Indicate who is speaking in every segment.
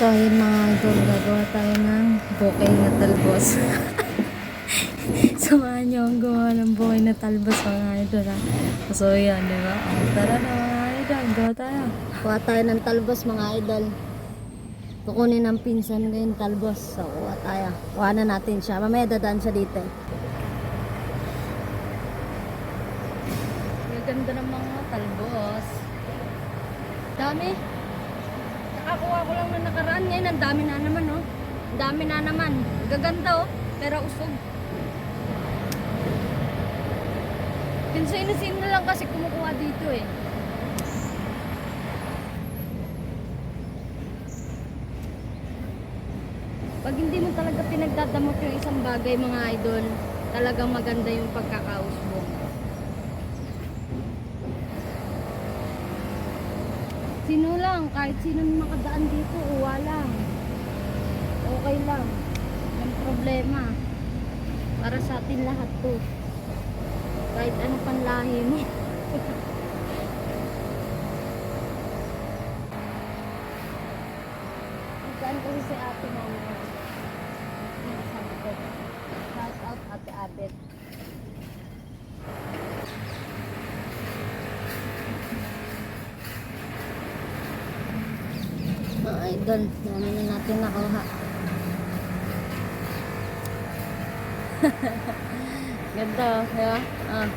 Speaker 1: So, ayun mga idol, gagawa tayo ng bouquet na talbos. Samahan niyo ang gumawa ng bouquet na talbos mga idol ha. So, yan, di ba? Oh, tara na mga idol, gawa tayo. Kuha tayo ng talbos mga idol. Kukunin ng pinsan yung talbos. So, kuha tayo. Kuha na natin siya. Mamaya dadaan siya dito. Ang ganda ng mga talbos. Dami. Nakakuha ko lang na nakaraan. Ngayon, ang dami na naman, oh. Ang dami na naman. Gaganda, oh. Pero usog. Pinsin-sin na lang kasi kumukuha dito, eh. Pag hindi mo talaga pinagdadamot yung isang bagay, mga idol, talagang maganda yung pagkakausbong. Sino lang, kahit sino makadaan dito, uwa lang. Okay lang. Ang problema. Para sa atin lahat to. Kahit ano pang lahi mo. Saan kasi si ate namin? Sabi shout out ate Abet. Mga idol, dami na natin nakuha. Ganda, oh, di ba? Ah,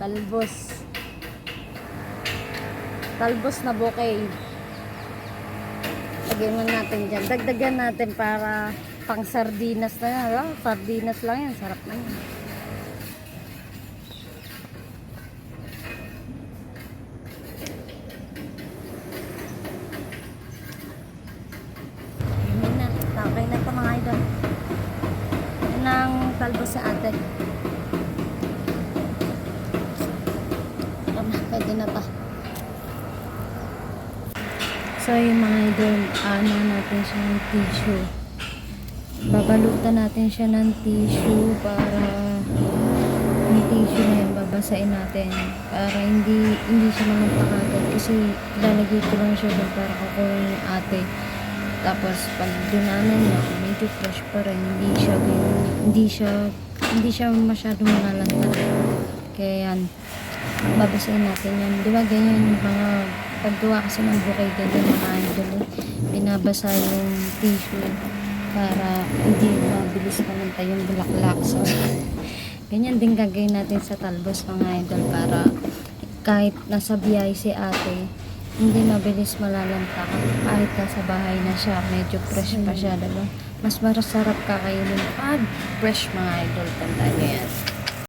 Speaker 1: talbos. Talbos na bouquet. Lagyan mo natin dyan. Dagdagan natin para pang sardinas na yan. Sardinas lang yan. Sarap na yan. Yun na. Okay na ito mga idol. Yan talbos sa atin. Tama, pwede na pa. So yung mga idol, ano natin siya ng tissue. Babalutan natin siya ng tissue para yung tissue na yun babasain natin para hindi hindi siya mga agad kasi lalagay ko lang siya para kukuha yung ate tapos pag dinanan niya medyo fresh pa rin. Hindi siya hindi siya hindi siya masyadong malalanta kaya yan babasahin natin yan. Di ba ganyan yung mga paggawa kasi ng bouquet ganyan mga idol eh. binabasa yung tissue para hindi mabilis malanta yung bulaklak. So ganyan din gagawin natin sa talbos mga idol para kahit nasa biyahe si ate hindi mabilis malalanta kahit nasa bahay na siya medyo fresh pa siya diba? mas masarap kakainin pag fresh mga idol. Tandaan nyo yan